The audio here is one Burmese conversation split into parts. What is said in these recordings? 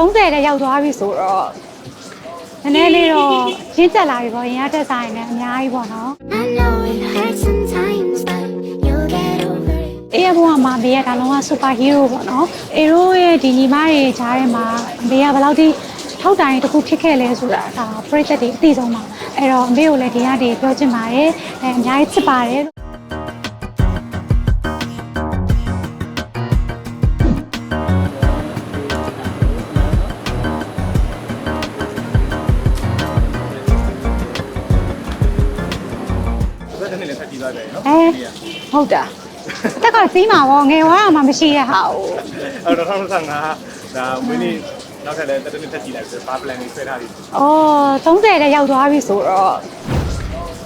30တဲ့ရောက်သွားပြီဆိုတော့နည်းနည်းလေးတော့ရင့်ကျက်လာပြီပေါ့ရင်ရတက်ဆိုင်နဲ့အများကြီးပေါ့နော် I know it hurts sometimes, but you'll get over it. အေးရဘုံကမာဘေးကဒါလုံးဝစူပါဟီးရိုးပေါ့နော်အေရိုးရဲ့ဒီညီမတွေကြားထဲမှာဘေးကဘယ်လောက်ထိထောက်တိုင်တစ်ခုဖြစ်ခဲ့လဲဆိုတာဒါပရိသတ်တွေအသိဆုံးပါအဲ့တော့အမေကိုလည်းဒီကနေပြောချင်ပါတယ်အဲအများကြီးချစ်ပါတယ် လို့ဘယ်တနေ့လဲဆက်ကြည့်သွားတယ်နော်အဲဟုတ်တာအသက်ကစီးမှာပေါ့ငယ်ဝါမှမရှိတဲ့ဟာကိုအဲ့တော့2025ဒါမင်းနေ့နောက်ထပ်လည်းတစ်နေ့ဆက်ကြည့်လိုက်ဆိုဘာ plan တွေဆွဲထားပြီအော်30တဲ့ရောက်သွားပြီဆိုတော့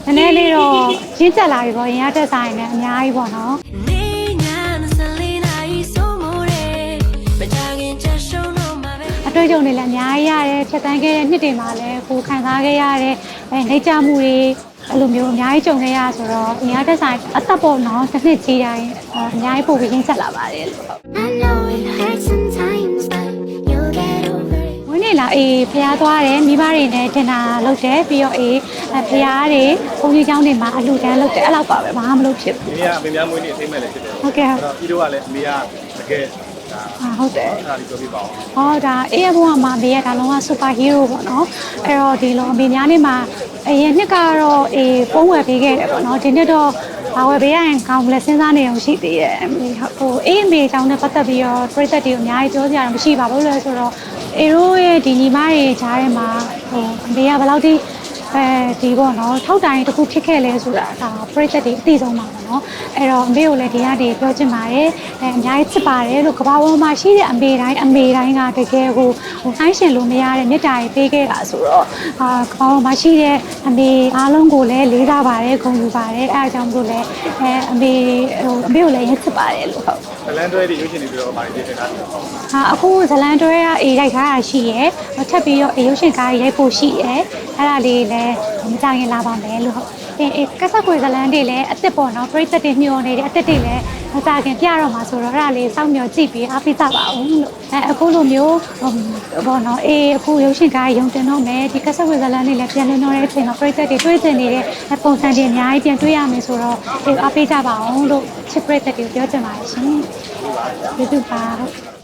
နည်းနည်းလေးတော့ရင့်ကျက်လာပြီပေါ့ရင်ရတက်ဆိုင်နဲ့အများကြီးပေါ့နော် တွေ့အကြုံတွေလည်းအများကြီးရတယ်ဖြတ်သန်းခဲ့တဲ့နှစ်တွေမှာလည်းကိုယ်ခံစားခဲ့ရတဲ့အဲနေကြမှုတွေအဲ့လိုမျိုးအများကြီးကြုံခဲ့ရဆိုတော့အများတက်ဆိုင်အသက်ပေါ်တော့တစ်နှစ်ကြီးတိုင်းအများကြီးပို့ပြီးရင်းဆက်လာပါတယ်လို့ I know it hurts sometimes, but you'll get over it. ဝင်းနေလာအေးဖျားသွားတယ်မိဘတွေနဲ့တင်တာလုပ်တယ်ပြီးတော့အေးဖျားတွေဘုန်းကြီးကျောင်းတွေမှာအလှူဒန်းလုပ်တယ်အဲ့လောက်ပါပဲဘာမှမလုပ်ဖြစ်ဘူးဒီနေ့ကအမေများမွေးနေ့အထိမ့်မဲ့လည်းဖြစ်တယ်ဟုတ်ကဲ့အဲ့တော့ပြီးတော့ကလည်းအမေကတကယ် ဒါအာဟုတ်တယ်အဲ့ဒါလေးပြောပြပါဦးဟောဒါအေးရဘုံကမာဘေးကဒါလုံးဝစူပါဟီးရိုးပေါ့နော်အဲ့တော့ဒီလိုအမေများနေမှာအရင်နှစ်ကတော့အေးပုံးဝယ်ပေးခဲ့တယ်ပေါ့နော်ဒီနှစ်တော့ဘာဝယ်ပေးရရင်ကောင်းမလဲစဉ်းစားနေအောင်ရှိသေးတယ်အမေဟိုအေးအမေအကြောင်းနဲ့ပတ်သက်ပြီးတော့ပရိသတ်တွေကိုအများကြီးပြောစရာတော့မရှိပါဘူးလို့လဲဆိုတော့အေရိုးရဲ့ဒီညီမတွေကြားထဲမှာဟိုအမေကဘယ်လောက်ထိအဲဒီပေါ့နော်ထောက်တိုင်တစ်ခုဖြစ်ခဲ့လဲဆိုတာဒါပရိသတ်တွေအသိဆုံးပါပေါ့နော်အဲ့တော့အမေကိုလည်းဒီကနေပြောချင်ပါတယ်အဲအများကြီးချစ်ပါတယ်လို့ကမ္ဘာပေါ်မှာရှိတဲ့အမေတိုင်းအမေတိုင်းကတကယ်ကိုဟိုဆိုင်ရှင်လို့မရတဲ့မေတ္တာတွေပေးခဲ့တာဆိုတော့အာကမ္ဘာပေါ်မှာရှိတဲ့အမေအားလုံးကိုလည်းလေးစားပါတယ်ဂုဏ်ယူပါတယ်အဲအကြောင်းမို့လို့လည်းအဲအမေဟိုအမေကိုလည်းရစ်ချစ်ပါတယ်လို့ဟုတ်ဇလန်တွဲတွေရွေးချယ်နေပြီးတော့ဘာတွေပြင်ထားလဲဟာအခုဇလန်တွဲကအေးရိုက်ထားတာရှိရယ်ထပ်ပြီးတော့အေးရုပ်ရှင်ကားရိုက်ဖို့ရှိရယ်အဲ့ဒါလေးလည်းမကြခင်လာပါမယ်လို့ဟုတ်အေးအေးကဆက်ကွယ်ဇလန်တွေလည်းအစ်စ်ပေါ့နော်ပရိသတ်တွေမျှော်နေတယ်အစ်စ်တွေလည်းမကြခင်ပြတော့မှာဆိုတော့အဲ့ဒါလေးစောင့်မျှော်ကြည့်ပြီးအားပေးကြပါဦးလို့အဲအခုလိုမျိုးဟိုပေါ့နော်အေးအခုရုပ်ရှင်ကားရုံတင်တော့မယ်ဒီကဆက်ကွယ်ဇလန်တွေလည်းပြန်လည်တော့တဲ့အချိန်မှာပရိသတ်တွေတွေးကျင်နေတဲ့ပုံစံတွေအများကြီးပြန်တွေးရမယ်ဆိုတော့အေးအားပေးကြပါအောင်လို့ချစ်ပရိသတ်တွေပြောချင်ပါတယ်ရှင်ကျေးဇူးပါဟုတ်